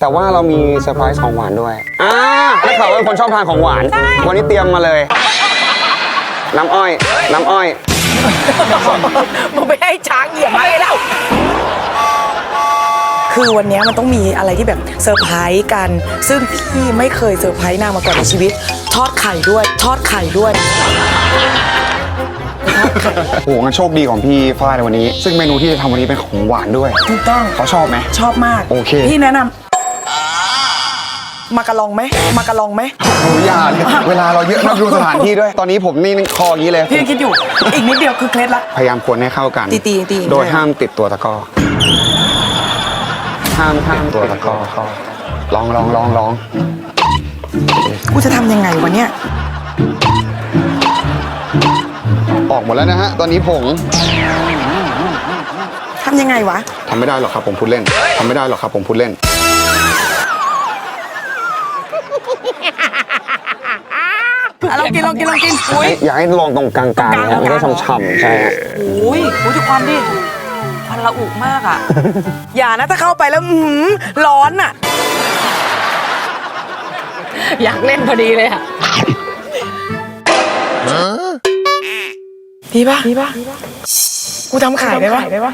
แต่ว่าเรามีเซอร์ไพรส์ของหวานด้วยอ่าได้ข่าวว่าเป็นคนชอบทานของหวาน วันนี้เตรียมมาเลย น้ำอ้อย น้ำอ้อยมึงไปให้ช้างเหยียบมาเลยแล้ว คือวันเนี้ยมันต้องมีอะไรที่แบบเซอร์ไพรส์กัน ซึ่งพี่ไม่เคยเซอร์ไพรส์นางมาก่อนในชีวิต ทอดไข่ด้วย ทอดไข่ด้วย โอ้โหงั้นโชคดีของพี่ฝ้ายในวันนี้ ซึ่งเมนูที่จะทำวันนี้เป็นของหวานด้วย ถูกต้องเขาชอบไหม ชอบมากโอเค พี่แนะนำมากะลองไหมมากะลองไหมโอ้ยอย่าเลยเวลาเราเยอะนะดูสถานที่ด้วย ตอนนี้ผมนี่คออย่างนี้เลย พี่ยังคิดอยู่ อีกนิดเดียวคือเคล็ดละ พยายามคนให้เข้ากันตีตีตี โดยห้ามติดตัวตะกร้อห้ามห้ามตัวตะกร้อลองลองลองลองกูจะทำยังไงวะเนี่ย ออกหมดแล้วนะฮะ ตอนนี้ผงทำยังไงวะ ทำไม่ได้หรอกครับผมพูดเล่นทำไม่ได้หรอกครับผมพูดเล่น อะลองกินลองกินลองกินอุ้ยอยากให้ลองตรงกลางๆนะมันก็ฉ่ำๆใช่ฮะอุ้ยอุ้ยดูความดิควันละอุมากอะ อย่านะถ้าเข้าไปแล้วอื้อหือร้อนอะ อยากเล่นพอดีเลยอะ ดีป่ะดีป่ะกูทำขายได้ป่ะ